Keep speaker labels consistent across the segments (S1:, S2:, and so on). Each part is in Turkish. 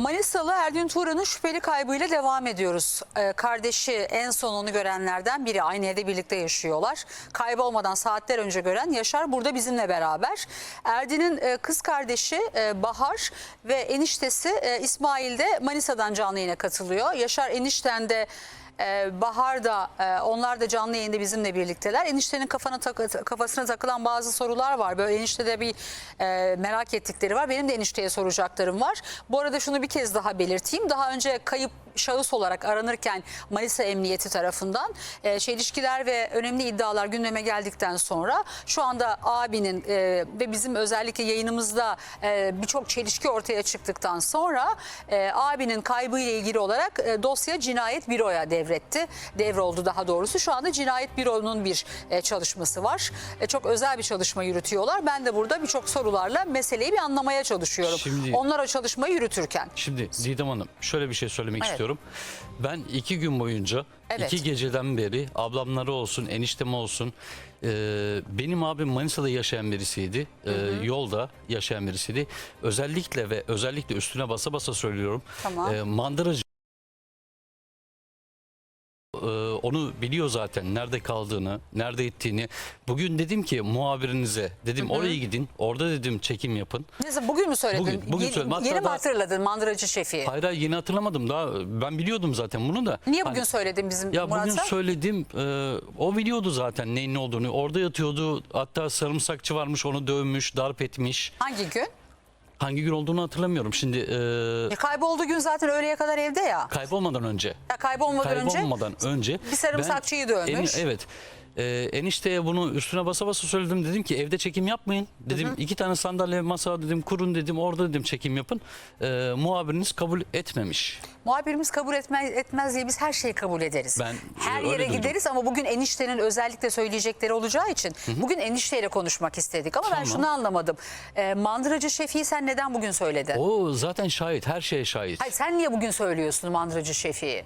S1: Manisalı Erdin Turan'ın şüpheli kaybıyla devam ediyoruz. Ee, kardeşi en son onu görenlerden biri. Aynı evde birlikte yaşıyorlar. Kaybolmadan saatler önce gören Yaşar burada bizimle beraber. Erdin'in e, kız kardeşi e, Bahar ve eniştesi e, İsmail de Manisa'dan canlı yayına katılıyor. Yaşar enişten de Bahar da e, onlar da canlı yayında bizimle birlikteler. Eniştenin kafana kafasına takılan bazı sorular var. Böyle eniştede bir e, merak ettikleri var. Benim de enişteye soracaklarım var. Bu arada şunu bir kez daha belirteyim. Daha önce kayıp şahıs olarak aranırken Manisa Emniyeti tarafından e, çelişkiler ve önemli iddialar gündeme geldikten sonra şu anda abinin e, ve bizim özellikle yayınımızda e, birçok çelişki ortaya çıktıktan sonra e, abinin kaybıyla ilgili olarak e, dosya cinayet büroya devretti. Devroldu daha doğrusu. Şu anda cinayet büronun bir e, çalışması var. E, çok özel bir çalışma yürütüyorlar. Ben de burada birçok sorularla meseleyi bir anlamaya çalışıyorum.
S2: Şimdi-
S1: Onlar o çalışmayı yürütürken.
S2: Şimdi Didem Hanım şöyle bir şey söylemek
S1: Evet.
S2: istiyorum. Ben iki gün boyunca
S1: Evet.
S2: iki geceden beri ablamları olsun eniştem olsun e, benim abim Manisa'da yaşayan birisiydi. E, yolda yaşayan birisiydi. Özellikle ve özellikle üstüne basa basa söylüyorum.
S1: Tamam.
S2: E, mandıracı e, onu biliyor zaten nerede kaldığını, nerede ettiğini. Bugün dedim ki muhabirinize dedim oraya gidin. Orada dedim çekim yapın.
S1: Neyse bugün mü söyledin?
S2: Bugün- bugün
S1: Yeni-
S2: söyledim. Hatta
S1: Yeni mi
S2: daha-
S1: hatırladın mandıracı şefi?
S2: Hayır hayır yeni hatırlamadım daha ben biliyordum zaten bunu da.
S1: Niye
S2: Hani-
S1: bugün söyledin bizim
S2: Ya
S1: Murat'a?
S2: bugün söyledim. e, o biliyordu zaten neyin ne olduğunu. Orada yatıyordu. Hatta sarımsakçı varmış onu dövmüş, darp etmiş.
S1: Hangi gün?
S2: Hangi gün olduğunu hatırlamıyorum. Şimdi e,
S1: E, kaybolduğu gün zaten öğleye kadar evde ya.
S2: kaybolmadan önce.
S1: ya kaybolmadan önce
S2: Kaybolmadan önce.
S1: bir sarımsakçıyı dövmüş.
S2: evet. E, enişteye bunu üstüne basa basa söyledim. Dedim ki evde çekim yapmayın. Dedim iki tane sandalye masa dedim kurun dedim. Orada dedim çekim yapın. E, muhabiriniz kabul etmemiş.
S1: muhabirimiz kabul etmez, etmez diye biz her şeyi kabul ederiz.
S2: Ben,
S1: her
S2: e, öyle
S1: yere
S2: duydum.
S1: gideriz ama bugün eniştenin özellikle söyleyecekleri olacağı için bugün enişteyle konuşmak istedik. Ama ben
S2: Tamam.
S1: şunu anlamadım. E, mandıracı şefiyi sen neden bugün söyledin?
S2: O zaten şahit. Her şeye şahit.
S1: Hayır sen niye bugün söylüyorsun mandıracı şefiyi?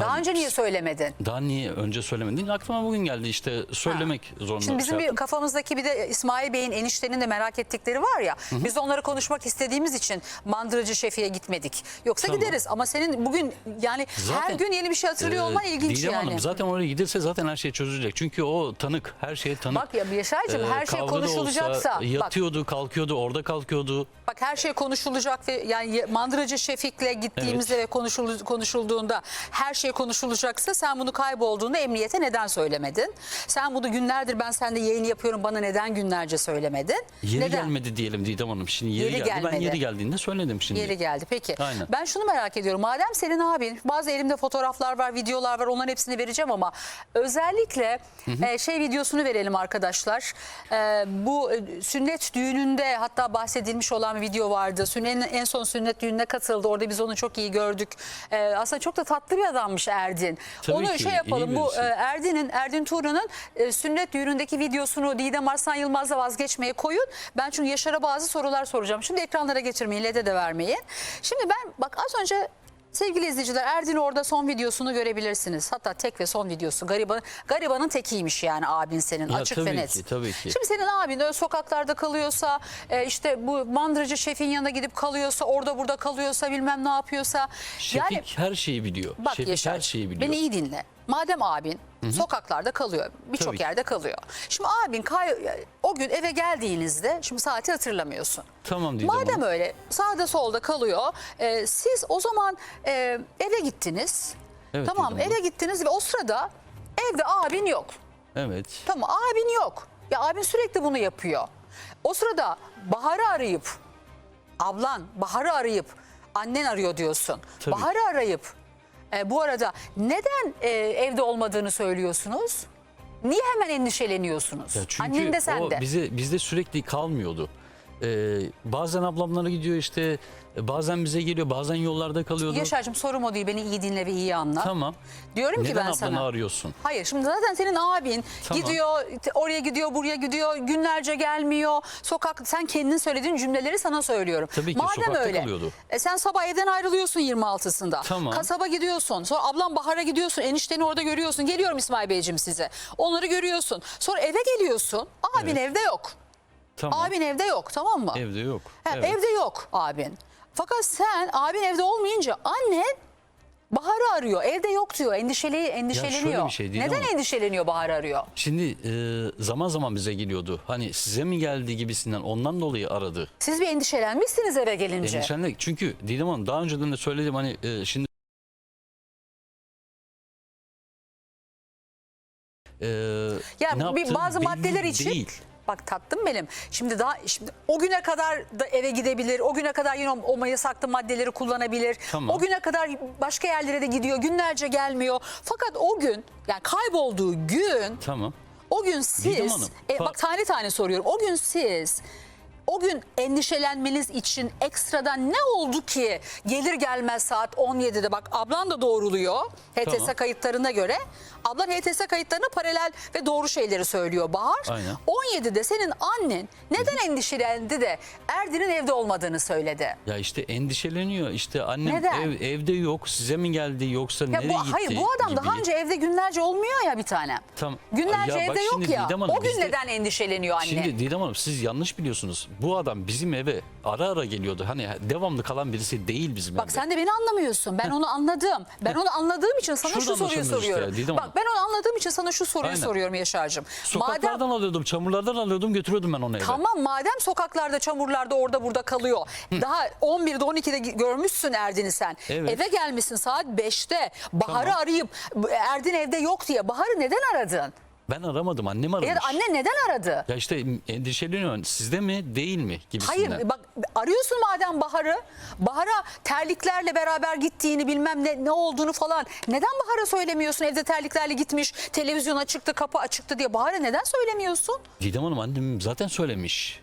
S1: Daha
S2: Hayır.
S1: önce niye söylemedin?
S2: Daha niye önce söylemedin? Aklıma bugün geldi işte söylemek zorunda.
S1: Şimdi bizim
S2: şey
S1: bir
S2: yaptım.
S1: kafamızdaki bir de İsmail Bey'in eniştenin de merak ettikleri var ya. Biz onları konuşmak istediğimiz için mandıracı şefiye gitmedik. Yoksa
S2: Tamam.
S1: gideriz ama senin bugün yani her
S2: Zaten,
S1: gün yeni bir şey hatırlıyor
S2: Ee,
S1: olman ilginç
S2: Didem
S1: yani.
S2: Hanım zaten oraya giderse zaten her şey çözülecek. Çünkü o tanık, her şeye tanık.
S1: Bak ya Yaşar'cığım
S2: Ee,
S1: her şey
S2: kavga da
S1: konuşulacaksa.
S2: olsa
S1: bak,
S2: yatıyordu, kalkıyordu, orada kalkıyordu.
S1: bak her şey konuşulacak ve yani mandıracı Şefik'le gittiğimizde ve konuşul, konuşulduğunda her şey konuşulacaksa sen bunu kaybolduğunda emniyete neden söylemedin? Sen bunu günlerdir ben seninle yayın yapıyorum bana neden günlerce söylemedin?
S2: Yeri
S1: neden?
S2: gelmedi diyelim Didem Hanım. Şimdi yeri,
S1: Yeri
S2: geldi. Ben
S1: gelmedi.
S2: yeri geldiğinde söyledim şimdi.
S1: Yeri geldi. Peki.
S2: Aynen.
S1: Ben şunu merak ediyorum. Madem senin abin bazı elimde fotoğraflar var, videolar var. Onların hepsini vereceğim ama özellikle e, şey videosunu verelim arkadaşlar. E, bu e, sünnet düğününde hatta bahsedilmiş olan bir video vardı. En son sünnet düğününe katıldı. Orada biz onu çok iyi gördük. E, aslında çok da tatlı bir adammış Erdin.
S2: Tabii
S1: onu
S2: ki,
S1: şey
S2: iyi
S1: yapalım. Bu
S2: birisi.
S1: e, Erdin'in Erdin Turan'ın e, sünnet düğünündeki videosunu Didem Arslan Yılmaz'la vazgeçmeye koyun. Ben çünkü Yaşar'a bazı sorular soracağım. Şimdi ekranlara getirmeyin, LED'e de vermeyin. Şimdi ben bak az önce sevgili izleyiciler Erdin orada son videosunu görebilirsiniz. Hatta tek ve son videosu. Gariban, garibanın tekiymiş yani abin senin
S2: Ya
S1: açık
S2: tabii
S1: ve net.
S2: ki, tabii ki.
S1: Şimdi senin abin öyle sokaklarda kalıyorsa e, işte bu mandıracı şefin yanına gidip kalıyorsa orada burada kalıyorsa bilmem ne yapıyorsa.
S2: Şefik her şeyi biliyor.
S1: Bak
S2: Şefik
S1: Yaşar,
S2: her şeyi biliyor.
S1: beni iyi dinle. Madem abin sokaklarda kalıyor, birçok yerde kalıyor. Şimdi abin kay o gün eve geldiğinizde, şimdi saati hatırlamıyorsun.
S2: Tamam Didem
S1: Madem
S2: Hanım.
S1: öyle sağda solda kalıyor, e, siz o zaman e, eve gittiniz.
S2: Evet,
S1: tamam
S2: Didem
S1: eve
S2: Hanım.
S1: gittiniz ve o sırada evde abin yok.
S2: Evet.
S1: Tamam abin yok. Ya abin sürekli bunu yapıyor. O sırada Bahar'ı arayıp, ablan Bahar'ı arayıp, annen arıyor diyorsun.
S2: Tabii.
S1: Bahar'ı arayıp, e, bu arada neden e, evde olmadığını söylüyorsunuz? Niye hemen endişeleniyorsunuz?
S2: Ya çünkü
S1: Annen de sen
S2: o
S1: de.
S2: bize bizde sürekli kalmıyordu. Ee, bazen ablamlara gidiyor işte bazen bize geliyor bazen yollarda kalıyordu.
S1: Yaşar'cığım sorum o değil. Beni iyi dinle ve iyi anla.
S2: Tamam.
S1: Diyorum ki
S2: Neden
S1: ben
S2: ablanı
S1: sana.
S2: arıyorsun?
S1: Hayır şimdi zaten senin abin
S2: Tamam.
S1: gidiyor oraya gidiyor buraya gidiyor günlerce gelmiyor. Sokak sen kendin söylediğin cümleleri sana söylüyorum.
S2: Tabii ki,
S1: Madem
S2: sokakta
S1: öyle.
S2: kalıyordu.
S1: E sen sabah evden ayrılıyorsun 26'sında.
S2: Tamam.
S1: Kasaba gidiyorsun. Sonra ablam Bahar'a gidiyorsun. Enişteni orada görüyorsun. Geliyorum İsmail Beyciğim size. Onları görüyorsun. Sonra eve geliyorsun. Abin evde yok.
S2: Tamam.
S1: Abin evde yok tamam mı?
S2: Evde yok.
S1: Ha,
S2: Evet.
S1: Evde yok abin. Fakat sen abin evde olmayınca annen Bahar'ı arıyor. Evde yok diyor. Endişeli, endişeleniyor.
S2: bir şey
S1: Neden
S2: ama-
S1: endişeleniyor Bahar arıyor?
S2: Şimdi e, zaman zaman bize geliyordu. Hani size mi geldi gibisinden ondan dolayı aradı.
S1: Siz bir endişelenmişsiniz eve gelince.
S2: Endişelendik. Çünkü Didem Hanım daha önceden de söyledim hani e, şimdi e,
S1: Ya
S2: ne
S1: bir bazı maddeler için
S2: değil.
S1: Bak tatlım benim. Şimdi daha şimdi o güne kadar da eve gidebilir. O güne kadar yine o, o yasaklı maddeleri kullanabilir.
S2: Tamam.
S1: O güne kadar başka yerlere de gidiyor. Günlerce gelmiyor. Fakat o gün yani kaybolduğu gün
S2: Tamam.
S1: o gün
S2: Didem
S1: siz
S2: Hanım,
S1: e,
S2: fa-
S1: bak tane tane soruyorum. O gün siz o gün endişelenmeniz için ekstradan ne oldu ki gelir gelmez saat 17'de bak ablan da doğruluyor HTS
S2: Tamam.
S1: kayıtlarına göre. Ablan HTS kayıtlarına paralel ve doğru şeyleri söylüyor Bahar.
S2: Aynen.
S1: 17'de senin annen neden endişelendi de Erdin'in evde olmadığını söyledi.
S2: Ya işte endişeleniyor. İşte annem
S1: Neden?
S2: ev, evde yok. Size mi geldi yoksa
S1: Ya
S2: nereye
S1: bu,
S2: gitti?
S1: hayır bu adam daha
S2: gibi.
S1: önce evde günlerce olmuyor ya bir tanem.
S2: Tam-
S1: Günlerce
S2: Ya bak
S1: evde yok ya.
S2: Didem Hanım,
S1: o gün
S2: bizde-
S1: neden endişeleniyor anne?
S2: Şimdi Didem Hanım siz yanlış biliyorsunuz. Bu adam bizim eve ara ara geliyordu. Hani devamlı kalan birisi değil bizim
S1: Bak
S2: evde.
S1: sen de beni anlamıyorsun. Ben onu anladım. Ben onu anladığım için sana
S2: Şuradan
S1: şu soruyu
S2: anlaşılmıyor işte
S1: soruyorum.
S2: Didem
S1: Bak
S2: Hanım.
S1: ben onu anladığım için sana şu soruyu
S2: Aynen.
S1: soruyorum Yaşar'cığım.
S2: Sokaklardan alıyordum, çamurlardan alıyordum, götürüyordum ben onu eve.
S1: Tamam madem sokaklarda çamurlarda orada burada kalıyor. Daha 11'de 12'de görmüşsün Erdin'i sen.
S2: Evet.
S1: Eve gelmişsin saat 5'te. Bahar'ı
S2: Tamam.
S1: arayıp Erdin evde yok diye. Bahar'ı neden aradın?
S2: Ben aramadım, annem aramış.
S1: Ya anne neden aradı?
S2: Ya işte endişeleniyor. Sizde mi, değil mi gibisinden.
S1: Hayır bak arıyorsun madem Bahar'ı. Bahar'a terliklerle beraber gittiğini bilmem ne, ne olduğunu falan. Neden Bahar'a söylemiyorsun? Evde terliklerle gitmiş, televizyon açıktı, kapı açıktı diye. Bahar'a neden söylemiyorsun?
S2: Didem Hanım annem zaten söylemiş.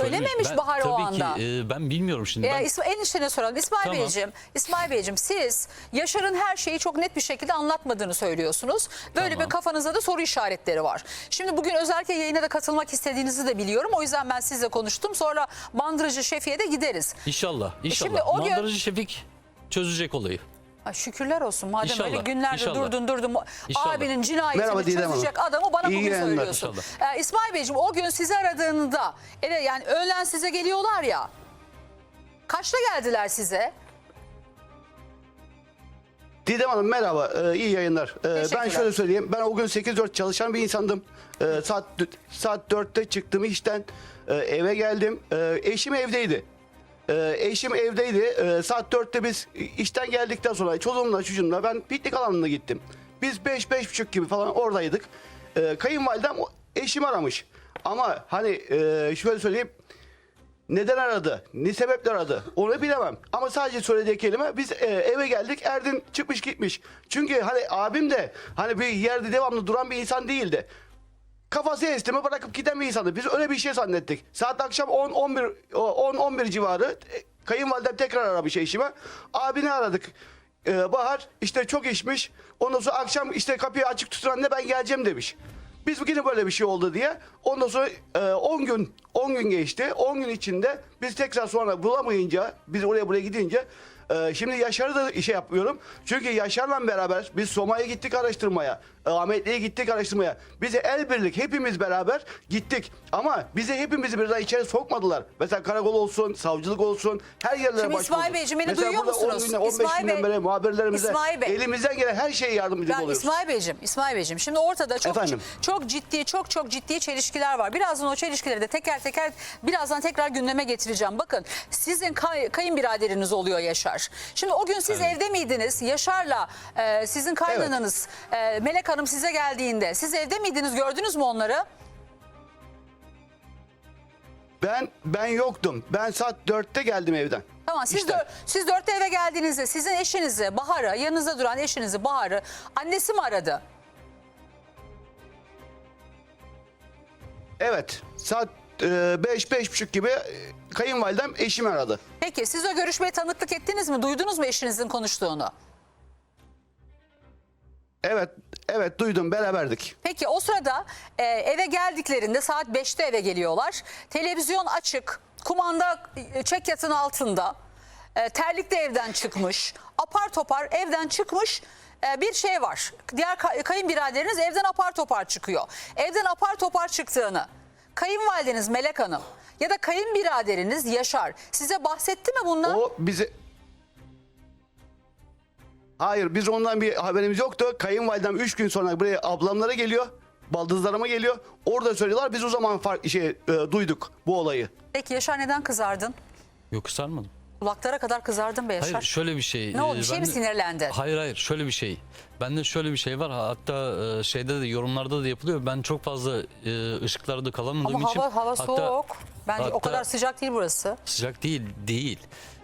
S1: Söylememiş
S2: Ben-
S1: Bahar o
S2: tabii
S1: anda.
S2: ki e, ben bilmiyorum şimdi.
S1: Ee,
S2: Ben,
S1: İsma, eniştene soralım. İsmail
S2: Tamam.
S1: Beyciğim, İsmail Beyciğim siz Yaşar'ın her şeyi çok net bir şekilde anlatmadığını söylüyorsunuz. Böyle
S2: Tamam.
S1: bir kafanızda da soru işaretleri var. Şimdi bugün özellikle yayına da katılmak istediğinizi de biliyorum. O yüzden ben sizle konuştum. Sonra Bandırıcı Şefi'ye de gideriz.
S2: İnşallah, inşallah.
S1: şimdi o gün-
S2: Mandıracı Şefik çözecek olayı.
S1: Ay şükürler olsun. Madem
S2: İnşallah,
S1: öyle günlerdir
S2: inşallah.
S1: durdun durdun.
S2: İnşallah.
S1: Abinin cinayetini
S3: Merhaba Didem Hanım.
S1: çözecek adamı bana
S3: İyi
S1: bugün
S3: yayınlar.
S1: söylüyorsun. Ee, İsmail Beyciğim o gün sizi aradığında evet yani öğlen size geliyorlar ya. Kaçta geldiler size?
S3: Didem Hanım merhaba, ee, iyi yayınlar. Ee, ben
S1: Teşekkürler.
S3: şöyle söyleyeyim, ben o gün 8-4 çalışan bir insandım. Ee, saat saat 4'te çıktım işten, Ee, eve geldim. Ee, eşim evdeydi. Ee, eşim evdeydi. Ee, saat 4'te biz işten geldikten sonra çocuğumla çocuğumla ben piknik alanına gittim. Biz 5-5.30 gibi falan oradaydık. Ee, kayınvalidem eşimi aramış. Ama hani e, şöyle söyleyeyim, neden aradı? Ne sebeple aradı? Onu bilemem. Ama sadece söylediği kelime biz e, eve geldik Erdin çıkmış gitmiş. Çünkü hani abim de hani bir yerde devamlı duran bir insan değildi. Kafası esti mi bırakıp giden bir insandı. Biz öyle bir şey zannettik. Saat akşam 10 11 10 11 civarı e, kayınvalidem tekrar aramış eşime. Abini aradık. Ee, Bahar işte çok içmiş. Ondan sonra akşam işte kapıyı açık tutan ne ben geleceğim demiş. Biz bugün böyle bir şey oldu diye. Ondan sonra e, 10 gün 10 gün geçti. 10 gün içinde biz tekrar sonra bulamayınca biz oraya buraya gidince e, şimdi Yaşar'ı da işe yapıyorum. Çünkü Yaşar'la beraber biz Soma'ya gittik araştırmaya. Ahmetli'ye gittik araştırmaya. Bize el birlik hepimiz beraber gittik. Ama bizi hepimizi birden içeri sokmadılar. Mesela karakol olsun, savcılık olsun her yerlere
S1: Şimdi
S2: şey
S1: İsmail
S3: başvurduk.
S1: Beyciğim, beni
S3: Mesela
S1: duyuyor
S3: burada 10
S1: musunuz?
S3: günden, 15
S1: İsmail
S3: günden
S1: Bey-
S3: beri muhabirlerimize
S1: İsmail Bey.
S3: elimizden gelen her şeye yardımcı
S1: Ben
S3: oluyoruz.
S1: İsmail Beyciğim, İsmail Beyciğim. Şimdi ortada çok
S3: Efendim?
S1: çok ciddi, çok çok ciddi çelişkiler var. Birazdan o çelişkileri de teker teker birazdan tekrar gündeme getireceğim. Bakın sizin kay, kayınbiraderiniz oluyor Yaşar. Şimdi o gün siz evde miydiniz? Yaşar'la e, sizin kaynananız e, Melek Hanım size geldiğinde siz evde miydiniz? Gördünüz mü onları?
S3: Ben ben yoktum. Ben saat 4'te geldim evden.
S1: Tamam siz dör- siz dörtte eve geldiğinizde sizin eşinizi Bahar'ı yanınızda duran eşinizi Bahar'ı annesi mi aradı?
S3: Evet. Saat 5 beş buçuk gibi e, kayınvalidem eşimi aradı.
S1: Peki siz o görüşmeye tanıklık ettiniz mi? Duydunuz mu eşinizin konuştuğunu?
S3: Evet, evet duydum beraberdik.
S1: Peki o sırada e, eve geldiklerinde saat 5'te eve geliyorlar. Televizyon açık, kumanda e, çek yatın altında. E, terlik de evden çıkmış. Apar topar evden çıkmış e, bir şey var. Diğer ka- kayınbiraderiniz evden apar topar çıkıyor. Evden apar topar çıktığını kayınvalideniz Melek Hanım ya da kayınbiraderiniz Yaşar size bahsetti mi bundan?
S3: O bize Hayır biz ondan bir haberimiz yoktu. Kayınvalidem 3 gün sonra buraya ablamlara geliyor. Baldızlarıma geliyor. Orada söylüyorlar. Biz o zaman fark, şey e, duyduk bu olayı.
S1: Peki Yaşar neden kızardın?
S2: Yok sarmadım.
S1: Kulaklara kadar kızardın be Yaşar.
S2: Hayır şöyle bir şey.
S1: Ne oldu,
S2: e,
S1: bir şey mi sinirlendin?
S2: Hayır hayır şöyle bir şey. Bende şöyle bir şey var. Hatta e, şeyde de yorumlarda da yapılıyor. Ben çok fazla e, ışıklarda kalamadığım
S1: Ama
S2: için.
S1: hava hava
S2: hatta
S1: soğuk. Bence o
S2: hatta-
S1: kadar sıcak değil burası.
S2: Sıcak değil değil.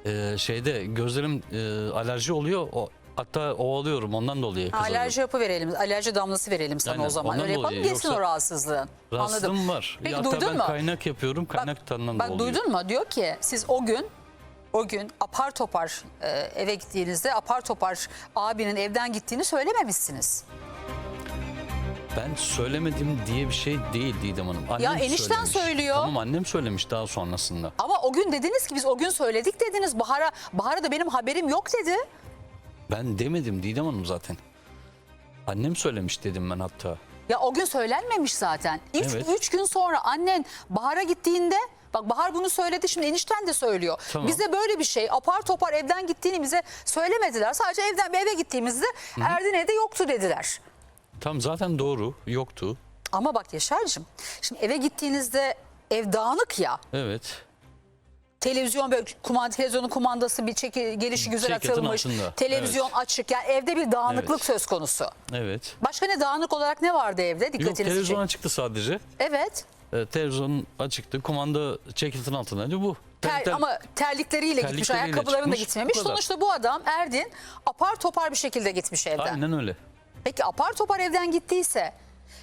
S2: E, şeyde gözlerim e, alerji oluyor. O, hatta ovalıyorum ondan dolayı kızarıyorum.
S1: Alerji yapı verelim. Alerji damlası verelim sana
S2: Aynen,
S1: o zaman.
S2: ondan
S1: Öyle yapalım
S2: dolayı.
S1: geçsin
S2: Yoksa
S1: o rahatsızlığın.
S2: Rahatsızlığım
S1: Anladım.
S2: var.
S1: Peki
S2: Hatta
S1: duydun
S2: ben
S1: mu?
S2: kaynak yapıyorum. Kaynak tanından
S1: Bak
S2: da oluyor.
S1: duydun mu? Diyor ki siz o gün o gün apar topar e, eve gittiğinizde apar topar abinin evden gittiğini söylememişsiniz.
S2: Ben söylemedim diye bir şey değil Didem Hanım. Annem
S1: Ya enişten
S2: söylemiş.
S1: söylüyor.
S2: Tamam annem söylemiş daha sonrasında.
S1: Ama o gün dediniz ki biz o gün söyledik dediniz. Bahar'a Bahar'a da benim haberim yok dedi.
S2: Ben demedim Didem Hanım zaten. Annem söylemiş dedim ben hatta.
S1: Ya o gün söylenmemiş zaten. Üç,
S2: Evet.
S1: üç gün sonra annen Bahar'a gittiğinde bak Bahar bunu söyledi şimdi enişten de söylüyor.
S2: Tamam.
S1: Bize böyle bir şey apar topar evden gittiğini bize söylemediler. Sadece evden bir eve gittiğimizde Erdin evde yoktu dediler.
S2: Tam zaten doğru yoktu.
S1: Ama bak Yaşar'cığım şimdi eve gittiğinizde ev dağınık ya.
S2: Evet.
S1: Televizyon böyle kumanda televizyonun kumandası bir çeki, gelişi güzel
S2: Çekyatın
S1: atılmış.
S2: altında,
S1: Televizyon
S2: evet.
S1: açık. Yani evde bir dağınıklık
S2: Evet.
S1: söz konusu.
S2: Evet.
S1: Başka ne dağınık olarak ne vardı evde?
S2: Yok
S1: Dikkatinizi
S2: televizyon
S1: çek.
S2: açıktı sadece.
S1: Evet.
S2: Ee, televizyon açıktı. Kumanda çekitin altındaydı bu.
S1: Ter-
S2: tel-
S1: ama terlikleriyle gitmiş,
S2: Terlikleriyle
S1: ayakkabıların da
S2: çıkmış,
S1: gitmemiş.
S2: bu kadar.
S1: Sonuçta bu adam Erdin apar topar bir şekilde gitmiş evden.
S2: Aynen öyle.
S1: Peki apar topar evden gittiyse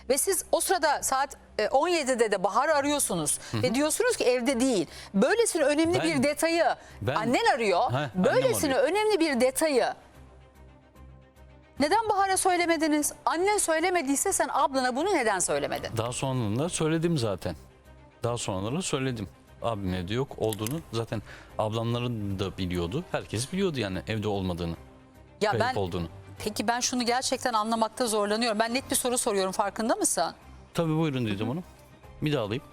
S1: ve siz o sırada saat e, 17'de de Bahar'ı arıyorsunuz ve diyorsunuz ki evde değil. Böylesine önemli
S2: Ben-
S1: bir detayı
S2: ben-
S1: annen arıyor.
S2: Annem
S1: böylesine
S2: arıyor.
S1: önemli bir detayı neden Bahar'a söylemediniz? Annen söylemediyse sen ablana bunu neden söylemedin?
S2: Daha sonralarında söyledim zaten. Daha sonraları söyledim. Abim evde yok olduğunu zaten ablamların da biliyordu. Herkes biliyordu yani evde olmadığını,
S1: Ya
S2: kayıp
S1: ben
S2: olduğunu.
S1: Peki ben şunu gerçekten anlamakta zorlanıyorum. Ben net bir soru soruyorum farkında mısın?
S2: Tabii buyurun dedim onu. Bir daha alayım.